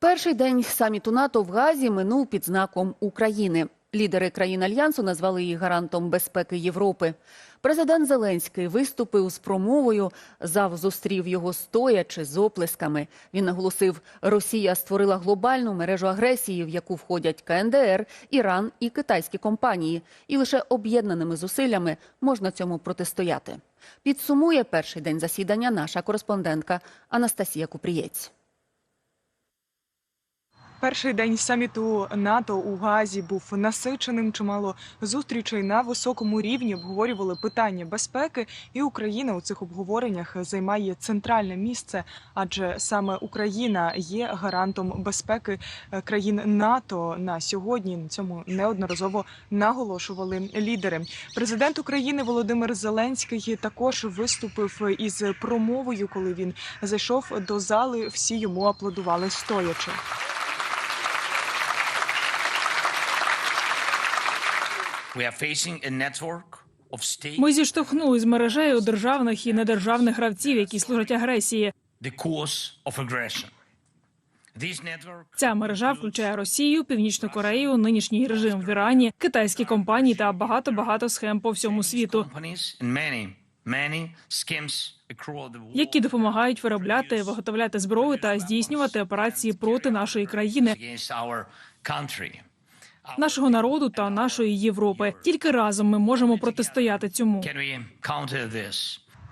Перший день саміту НАТО в Газі минув під знаком України. Лідери країн альянсу назвали її гарантом безпеки Європи. Президент Зеленський виступив з промовою. Зав зустрів його стоячи з оплесками. Він наголосив, Росія створила глобальну мережу агресії, в яку входять КНДР, Іран і китайські компанії, і лише об'єднаними зусиллями можна цьому протистояти. Підсумує перший день засідання наша кореспондентка Анастасія Купрієць. Перший день саміту НАТО у Газі був насиченим. Чимало зустрічей на високому рівні обговорювали питання безпеки, і Україна у цих обговореннях займає центральне місце, адже саме Україна є гарантом безпеки е, країн НАТО на сьогодні. На цьому неодноразово наголошували лідери. Президент України Володимир Зеленський також виступив із промовою, коли він зайшов до зали. Всі йому аплодували стоячи. Ми зіштовхнули з мережею державних і недержавних гравців, які служать агресії. Ця мережа включає Росію, Північну Корею, нинішній режим в Ірані, китайські компанії та багато багато схем по всьому світу, які допомагають виробляти, виготовляти зброю та здійснювати операції проти нашої країни. Нашого народу та нашої Європи. Тільки разом ми можемо протистояти цьому.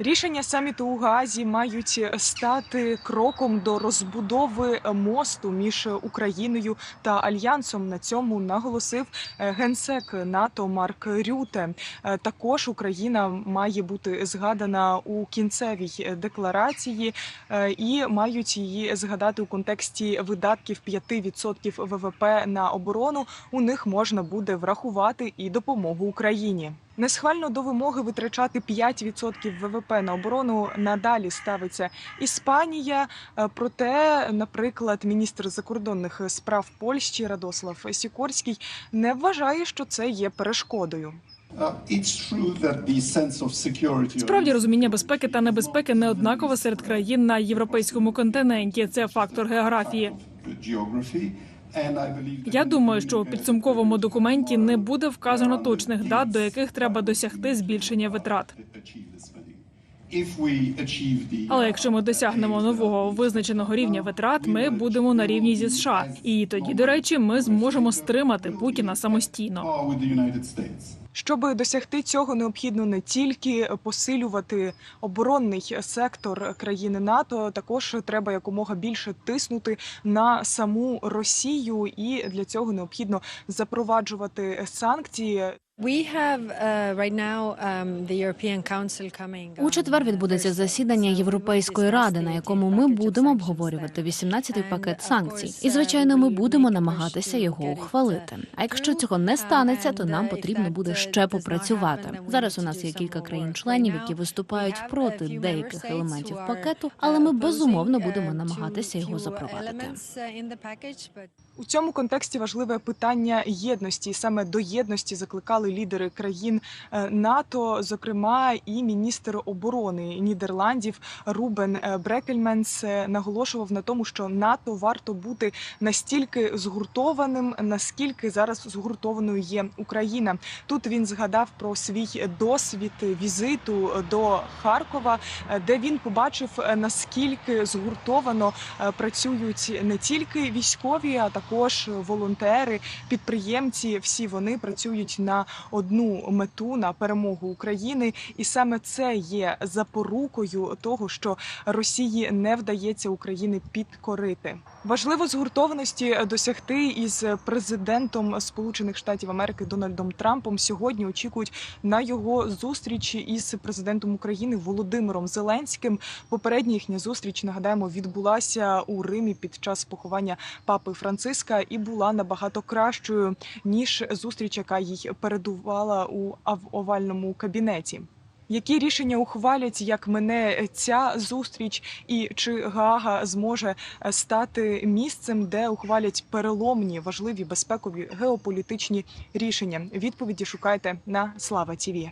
Рішення саміту у Газі мають стати кроком до розбудови мосту між Україною та альянсом. На цьому наголосив е, генсек НАТО Марк Рюте. Е, Також Україна має бути згадана у кінцевій декларації е, і мають її згадати у контексті видатків 5% ВВП на оборону. У них можна буде врахувати і допомогу Україні. Несхвально до вимоги витрачати 5% ВВП на оборону надалі ставиться Іспанія. Е, Проте, наприклад, міністр закордонних справ Польщі Радослав Сікорський не вважає, що це є перешкодою. Uh, Справді розуміння безпеки та небезпеки не однакове серед країн на європейському континенті. Це фактор географії. Я думаю, що у підсумковому документі не буде вказано точних дат, до яких треба досягти збільшення витрат. Але якщо ми досягнемо нового визначеного рівня витрат, ми будемо на рівні зі США. І тоді, до речі, ми зможемо стримати Путіна самостійно. Щоб досягти цього, необхідно не тільки посилювати оборонний сектор країни НАТО, також треба якомога більше тиснути на саму Росію, і для цього необхідно запроваджувати санкції. We have uh, right now um, the European Council coming. У четвер відбудеться засідання Європейської ради, на якому ми будемо обговорювати 18-й пакет санкцій. І звичайно, ми будемо намагатися його ухвалити. А якщо цього не станеться, то нам потрібно буде ще попрацювати. Зараз у нас є кілька країн-членів, які виступають проти деяких елементів пакету, але ми безумовно будемо намагатися його запровадити. У цьому контексті важливе питання єдності. Саме до єдності закликали лідери країн е, НАТО, зокрема і міністр оборони Нідерландів Рубен е, Брекельменс е, наголошував на тому, що НАТО варто бути настільки згуртованим, наскільки зараз згуртованою є Україна. Тут він згадав про свій досвід візиту до Харкова, де він побачив наскільки згуртовано працюють не тільки військові, а також волонтери, підприємці. Всі вони працюють на одну мету на перемогу України, і саме це є запорукою того, що Росії не вдається України підкорити. Важливо згуртованості досягти із президентом Сполучених Штатів Америки Дональдом Трампом. Сьогодні очікують на його зустрічі із президентом України Володимиром Зеленським. Попередня їхня зустріч нагадаємо відбулася у Римі під час поховання папи Франциска і була набагато кращою ніж зустріч, яка їй передувала у овальному кабінеті. Які рішення ухвалять, як мене ця зустріч, і чи Гаага зможе е, стати місцем, де ухвалять переломні важливі безпекові геополітичні рішення? Відповіді шукайте на Слава Тіві.